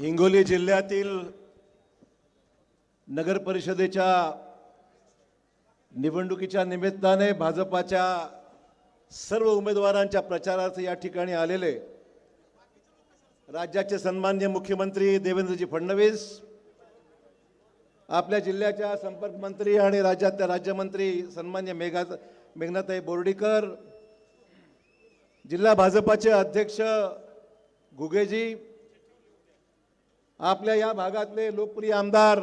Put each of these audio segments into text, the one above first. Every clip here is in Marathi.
हिंगोली जिल्ह्यातील नगर परिषदेच्या निवडणुकीच्या निमित्ताने भाजपाच्या सर्व उमेदवारांच्या प्रचारार्थ या ठिकाणी आलेले राज्याचे सन्मान्य मुख्यमंत्री देवेंद्रजी फडणवीस आपल्या जिल्ह्याच्या संपर्क मंत्री आणि राज्यातल्या राज्यमंत्री सन्मान्य मेघा मेघनाताई बोर्डीकर जिल्हा भाजपाचे अध्यक्ष घुगेजी आपल्या या भागातले लोकप्रिय आमदार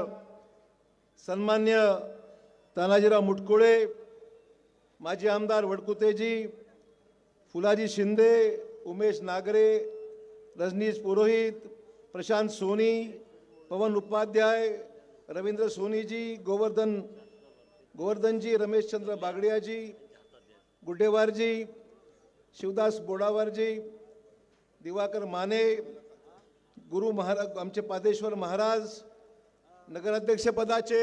सन्मान्य तानाजीराव मुटकुळे माजी आमदार वडकुतेजी फुलाजी शिंदे उमेश नागरे रजनीश पुरोहित प्रशांत सोनी पवन उपाध्याय रवींद्र सोनीजी गोवर्धन गोवर्धनजी रमेशचंद्र बागडियाजी गुड्डेवारजी शिवदास बोडावारजी दिवाकर माने गुरु महाराज आमचे पादेश्वर महाराज नगराध्यक्षपदाचे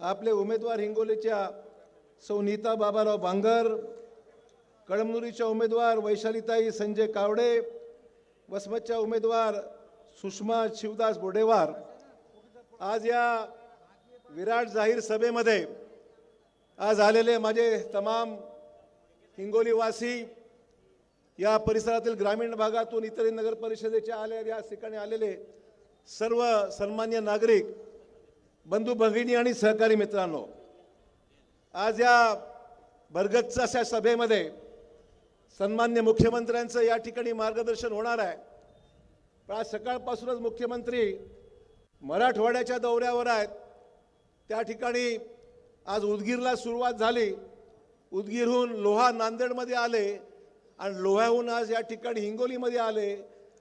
आपले उमेदवार हिंगोलीच्या सौ नीता बाबाराव बांगर कळमनुरीच्या उमेदवार वैशालीताई संजय कावडे वसमतच्या उमेदवार सुषमा शिवदास बोडेवार. आज या विराट जाहीर सभेमध्ये आज आलेले माझे तमाम हिंगोलीवासी या परिसरातील ग्रामीण भागातून इतर नगर परिषदेच्या आले या ठिकाणी आलेले सर्व सन्मान्य नागरिक बंधू भगिनी आणि सहकारी मित्रांनो आज या भरगच्च अशा सभेमध्ये सन्मान्य मुख्यमंत्र्यांचं या ठिकाणी मार्गदर्शन होणार आहे. पण आज सकाळपासूनच मुख्यमंत्री मराठवाड्याच्या दौऱ्यावर आहेत. त्या ठिकाणी आज उदगीरला सुरुवात झाली. उदगीरहून लोहा नांदेडमध्ये आले. आणि लोह्याहून आज या ठिकाणी हिंगोलीमध्ये आले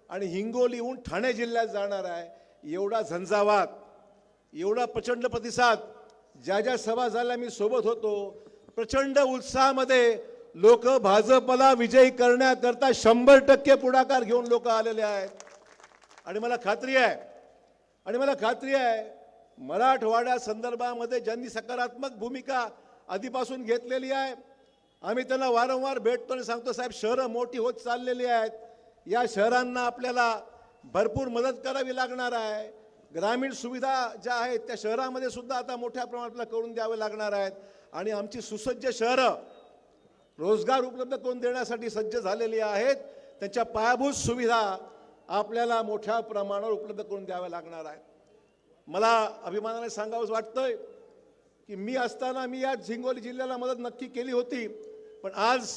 आणि हिंगोलीहून ठाणे जिल्ह्यात जाणार आहे. एवढा झंझावात एवढा प्रचंड प्रतिसाद ज्या ज्या सभा झाल्या मी सोबत होतो. प्रचंड उत्साहामध्ये लोक भाजपला विजयी करण्याकरता शंभर टक्के पुढाकार घेऊन लोक आलेले आहेत. आणि मला खात्री आहे आणि मला खात्री आहे मराठवाड्या संदर्भामध्ये ज्यांनी सकारात्मक भूमिका आधीपासून घेतलेली आहे आम्ही त्यांना वारंवार भेटतो आणि सांगतो साहेब शहरं मोठी होत चाललेली आहेत. या शहरांना आपल्याला भरपूर मदत करावी लागणार आहे. ग्रामीण सुविधा ज्या आहेत त्या शहरामध्ये सुद्धा आता मोठ्या प्रमाणात आपल्याला करून द्यावे लागणार आहेत. आणि आमची सुसज्ज शहरं रोजगार उपलब्ध करून देण्यासाठी सज्ज झालेली आहेत. त्यांच्या पायाभूत सुविधा आपल्याला मोठ्या प्रमाणावर उपलब्ध करून द्याव्या लागणार आहेत. मला अभिमानाने सांगावंच वाटतंय की मी असताना मी या झिंगोली जिल्ह्याला मदत नक्की केली होती. पण आज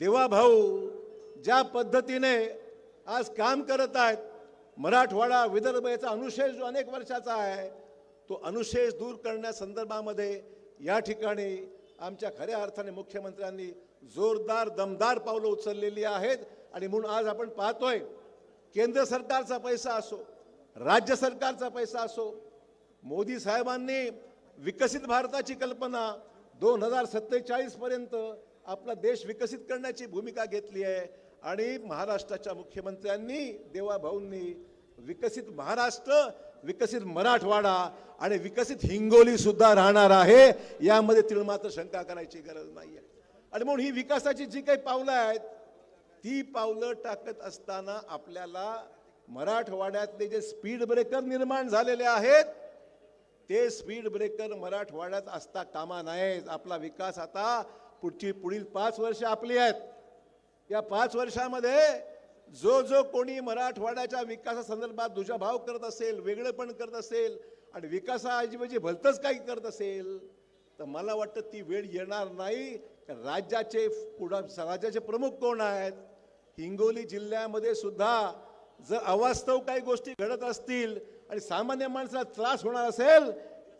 देवाभाऊ ज्या पद्धतीने आज काम करत आहेत मराठवाडा विदर्भ याचा अनुशेष जो अनेक वर्षाचा आहे तो अनुशेष दूर करण्यासंदर्भामध्ये या ठिकाणी आमच्या खऱ्या अर्थाने मुख्यमंत्र्यांनी जोरदार दमदार पावलं उचललेली आहेत. आणि म्हणून आज आपण पाहतोय केंद्र सरकारचा पैसा असो राज्य सरकारचा पैसा असो मोदी साहेबांनी विकसित भारताची कल्पना दोन हजार सत्तेचाळीसपर्यंत आपला देश विकसित करण्याची भूमिका घेतली आहे. आणि महाराष्ट्राच्या मुख्यमंत्र्यांनी देवाभाऊंनी विकसित महाराष्ट्र विकसित मराठवाडा आणि विकसित हिंगोली सुद्धा राहणार आहे. यामध्ये तिळ मात्र शंका करायची गरज नाही आहे आणि म्हणून ही विकासाची जी काही पावलं आहेत ती पावलं टाकत असताना आपल्याला मराठवाड्यातले जे स्पीड ब्रेकर निर्माण झालेले आहेत ते स्पीड ब्रेकर मराठवाड्यात असता कामा नाहीत आपला विकास आता पुढची पुढील पाच वर्ष आपली आहेत. या पाच वर्षामध्ये जो जो कोणी मराठवाड्याच्या विकासासंदर्भात दुजाभाव करत असेल वेगळेपण करत असेल आणि विकासाऐवजी भलतंच काही करत असेल तर मला वाटतं ती वेळ येणार नाही. राज्याचे पुढा राज्याचे प्रमुख कोण आहेत? हिंगोली जिल्ह्यामध्ये सुद्धा जर अवास्तव काही गोष्टी घडत असतील आणि सामान्य माणसाला त्रास होणार असेल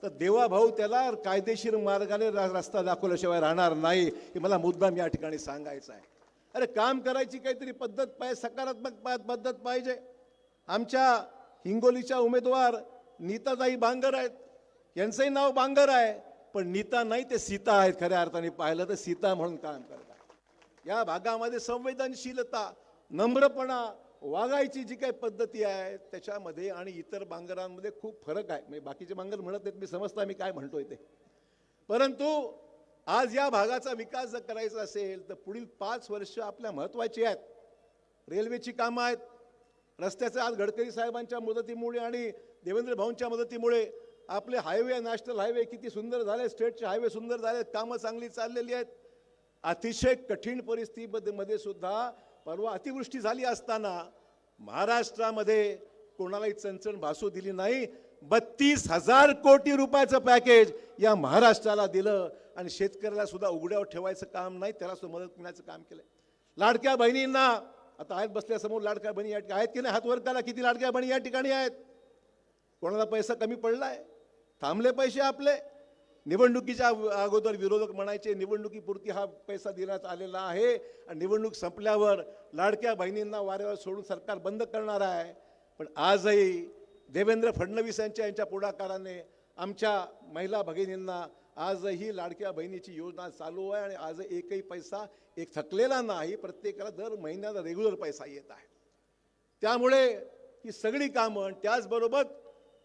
तर देवाभाऊ त्याला कायदेशीर मार्गाने रा- रस्ता दाखवल्याशिवाय राहणार नाही हे मला मुद्दाम या ठिकाणी सांगायचं आहे. अरे काम करायची काहीतरी पद्धत पाहिजे सकारात्मक पद्धत पाहिजे. आमच्या हिंगोलीच्या उमेदवार नीताताई बांगर आहेत. यांचंही नाव बांगर आहे पण नीता नाही ते सीता आहेत खऱ्या अर्थाने पाहिलं तर सीता म्हणून काम करतात. या भागामध्ये संवेदनशीलता नम्रपणा वागायची जी काही पद्धती आहे त्याच्यामध्ये आणि इतर बांगरांमध्ये खूप फरक आहे. म्हणजे बाकीचे बांगर म्हणत नाहीत मी समजता मी काय म्हणतोय ते. परंतु आज या भागाचा विकास जर करायचा असेल तर पुढील पाच वर्ष आपल्या महत्त्वाची आहेत. रेल्वेची कामं आहेत. रस्त्याचे आज गडकरी साहेबांच्या मदतीमुळे आणि देवेंद्र भाऊंच्या मदतीमुळे आपले हायवे नॅशनल हायवे किती सुंदर झाले स्टेटचे हायवे सुंदर झाले कामं चांगली चाललेली आहेत. अतिशय कठीण परिस्थितीमध्ये मध्ये सुद्धा परवा अतिवृष्टी झाली असताना महाराष्ट्रामध्ये कोणालाही चणचण भासू दिली नाही. बत्तीस हजार कोटी रुपयाचं पॅकेज या महाराष्ट्राला दिलं आणि शेतकऱ्याला सुद्धा उघड्यावर ठेवायचं काम नाही त्याला सुद्धा मदत मिळण्याचं काम केलंय. लाडक्या बहिणींना आता आहेत बसल्यासमोर लाडक्या बहिणी या ठिकाणी आहेत की नाही? हात वर करा किती लाडक्या बहिणी या ठिकाणी आहेत? कोणाला पैसा कमी पडलाय? थांबले पैसे आपले. निवडणुकीच्या अगोदर विरोधक म्हणायचे निवडणुकीपुरती हा पैसा देण्यात आलेला आहे आणि निवडणूक संपल्यावर लाडक्या बहिणींना वाऱ्यावर सोडून सरकार बंद करणार आहे. पण आजही देवेंद्र फडणवीस यांच्या यांच्या पुढाकाराने आमच्या महिला भगिनींना आजही लाडक्या बहिणीची योजना चालू आहे आणि आज एकही पैसा एक थकलेला नाही प्रत्येकाला दर महिन्याला रेग्युलर पैसा येत आहे. त्यामुळे ही सगळी कामं आणि त्याचबरोबर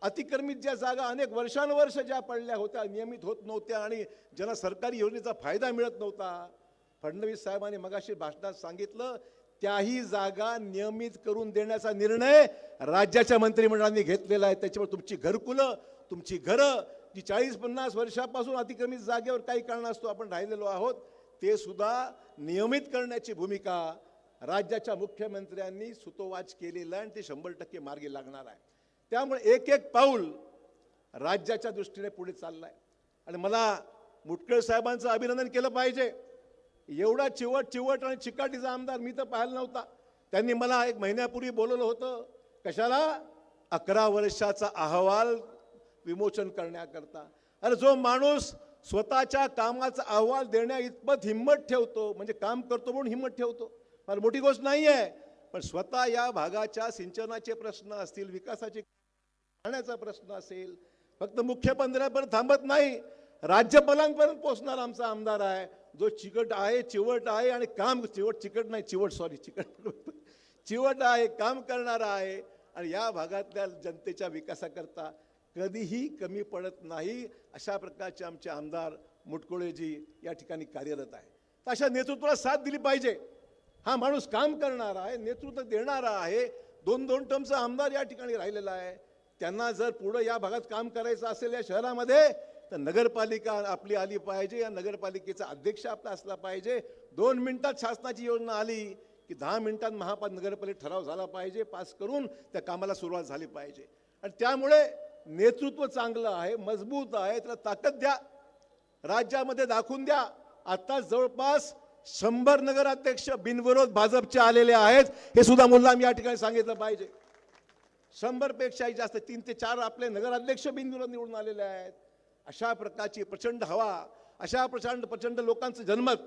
अतिक्रमित ज्या जागा अनेक वर्षानुवर्ष ज्या पडल्या होत्या नियमित होत नव्हत्या आणि ज्यांना सरकारी योजनेचा फायदा मिळत नव्हता. फडणवीस साहेबांनी मगाशी भाषणात सांगितलं त्याही जागा नियमित करून देण्याचा निर्णय राज्याच्या मंत्रिमंडळाने घेतलेला आहे. त्याच्यामुळे तुमची घरकुलं तुमची घरं जी चाळीस पन्नास वर्षापासून अतिक्रमित जागेवर काही कारणास्तव आपण राहिलेलो आहोत ते सुद्धा नियमित करण्याची भूमिका राज्याच्या मुख्यमंत्र्यांनी सुतोवाच केलेलं आहे आणि ते शंभर टक्के मार्गी लागणार आहे. त्यामुळे एक एक पाऊल राज्याच्या दृष्टीने पुढे चाललंय. आणि मला मुटकळ साहेबांचं अभिनंदन केलं पाहिजे. एवढा चिवट चिवट आणि चिकाटीचा आमदार मी तर पाहिला नव्हता. त्यांनी मला एक महिन्यापूर्वी बोलवलं होतं कशाला? अकरा वर्षाचा अहवाल विमोचन करण्याकरता. अरे जो माणूस स्वतःच्या कामाचा अहवाल देण्या इतपत हिंमत ठेवतो म्हणजे काम करतो म्हणून हिंमत ठेवतो. फार मोठी गोष्ट नाही आहे पण स्वतः या भागाच्या सिंचनाचे प्रश्न असतील विकासाचे पाण्याचा प्रश्न असेल फक्त मुख्यमंत्र्यांपर्यंत थांबत नाही राज्यपालांपर्यंत पोहोचणार आमचा आमदार आहे जो चिकट आहे चिवट आहे आणि काम चिवट चिकट नाही चिवट सॉरी चिकट चिवट आहे काम करणारा आहे आणि या भागातल्या जनतेच्या विकासाकरता कधीही कमी पडत नाही अशा प्रकारचे आमचे आमदार मुटकुळेजी या ठिकाणी कार्यरत आहे. तर अशा नेतृत्वाला साथ दिली पाहिजे. हा माणूस काम करणारा आहे नेतृत्व देणारा आहे. दोन दोन टर्मचा आमदार या ठिकाणी राहिलेला आहे. त्यांना जर पुढं या भागात काम करायचं असेल या शहरामध्ये तर नगरपालिका आपली आली पाहिजे. या नगरपालिकेचा अध्यक्ष आपला असला पाहिजे. दोन मिनिटात शासनाची योजना आली की दहा मिनिटात महापाल नगरपालिका ठराव झाला पाहिजे पास करून त्या कामाला सुरुवात झाली पाहिजे. आणि त्यामुळे नेतृत्व चांगलं आहे मजबूत आहे. त्याला ताकद द्या. राज्यामध्ये दाखवून द्या. आता जवळपास शंभर नगराध्यक्ष बिनविरोध भाजपचे आलेले आहेत. हे सुद्धा मुलाम या ठिकाणी सांगितलं पाहिजे. शंभरपेक्षाही जास्त तीन ते चार आपले नगराध्यक्ष बिंदूला निवडून आलेले आहेत. अशा प्रकारची प्रचंड हवा अशा प्रचंड प्रचंड लोकांचं जनमत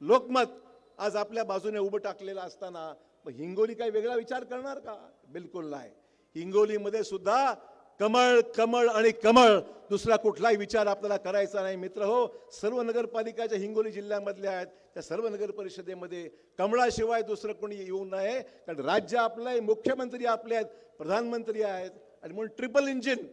लोकमत आज आपल्या बाजूने उभं टाकलेलं असताना मग हिंगोली काही वेगळा विचार करणार का? बिलकुल नाही. हिंगोलीमध्ये सुद्धा कमळ कमळ आणि कमळ. दुसरा कुठलाही विचार आपल्याला करायचा नाही. मित्र हो सर्व नगरपालिका हिंगोली जिल्ह्यामधल्या आहेत. त्या सर्व नगर परिषदेमध्ये कमळाशिवाय दुसरं कोणी येऊ नये. कारण राज्य आपलं आहे मुख्यमंत्री आपले आहेत प्रधानमंत्री आहेत. आणि म्हणून ट्रिपल इंजिन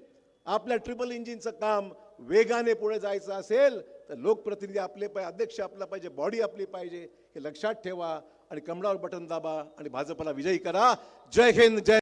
आपल्या ट्रिपल इंजिनचं काम वेगाने पुढे जायचं असेल तर लोकप्रतिनिधी आपले पाहिजे अध्यक्ष आपला पाहिजे बॉडी आपली पाहिजे हे लक्षात ठेवा. आणि कमळावर बटन दाबा आणि भाजपला विजयी करा. जय हिंद जय